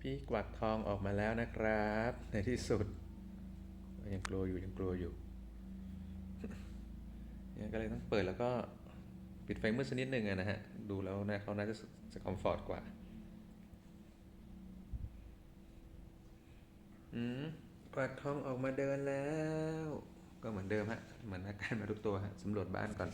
พี่กวักทองออกมาแล้วนะครับ ในที่สุด ยังกลัวอยู่ยังกลัวอยู่เนี่ยก็เลยต้องเปิดแล้วก็ปิดไฟมืดสักนิดหนึ่งนะฮะ ดูแล้วนะเขาน่าจะจะคอมฟอร์ตกว่า อืมกวักทองออกมาเดินแล้ว ก็เหมือนเดิมฮะ เหมือนอาการมาทุกตัวฮะสำรวจบ้านก่อน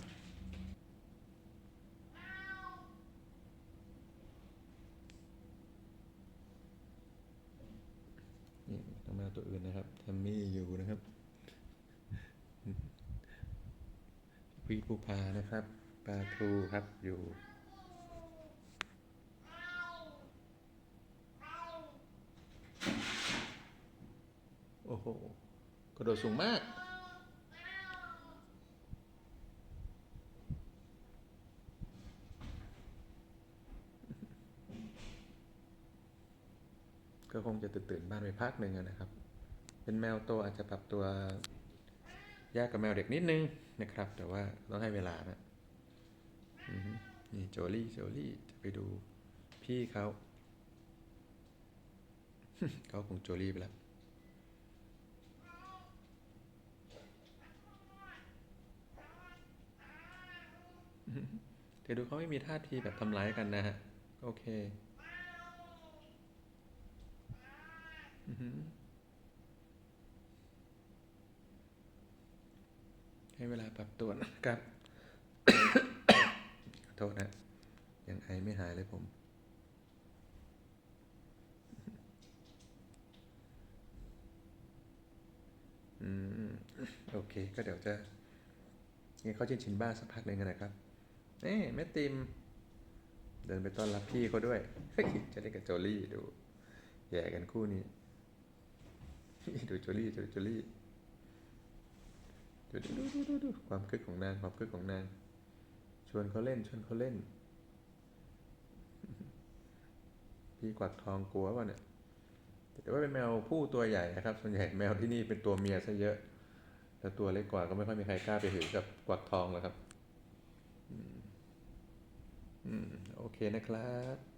นี่ ตัวอื่นนะครับแทมมี่อยู่นะครับวีภูพานะครับปลาทูครับอยู่โอ้โหกระโดดสูงมาก ก็คงจะตื่นบ้านไปพักหนึ่งนะครับ เป็นแมวโตอาจจะปรับตัวยากกับแมวเด็กนิดนึงนะครับ แต่ว่าต้องให้เวลานะนี่โจลี่โจลี่จะไปดูพี่เขาเขาคงโจลี่ไปแล้วแต่ดูเขาไม่มีท่าทีแบบทำร้ายกันนะฮะ โอเค อือหือ ให้เวลาปรับตัวนะครับโทษนะยังไอไม่หายเลยผม อืม โอเค ก็เดี๋ยวจะงั้นเขาชินชินบ้านสักพักหนึ่งนะครับเอ้แม่ติม เดินไปต้อนรับพี่เขาด้วย จะได้กับโจลี่ดู แย่กันคู่นี้ ดูโจลี่ดูโจลี่ดูดูดูดูดูความคึกของนางความคึกของนาง ชวนเขาเล่น ชวนเขาเล่น พี่กวักทองกลัวป่ะเนี่ยแต่ว่าเป็นแมวผู้ตัวใหญ่นะครับ ส่วนใหญ่แมวที่นี่เป็นตัวเมียซะเยอะแต่ตัวเล็กกว่าก็ไม่ค่อยมีใครกล้าไปหือกับกวักทองหรอกครับ อืม โอเคนะครับ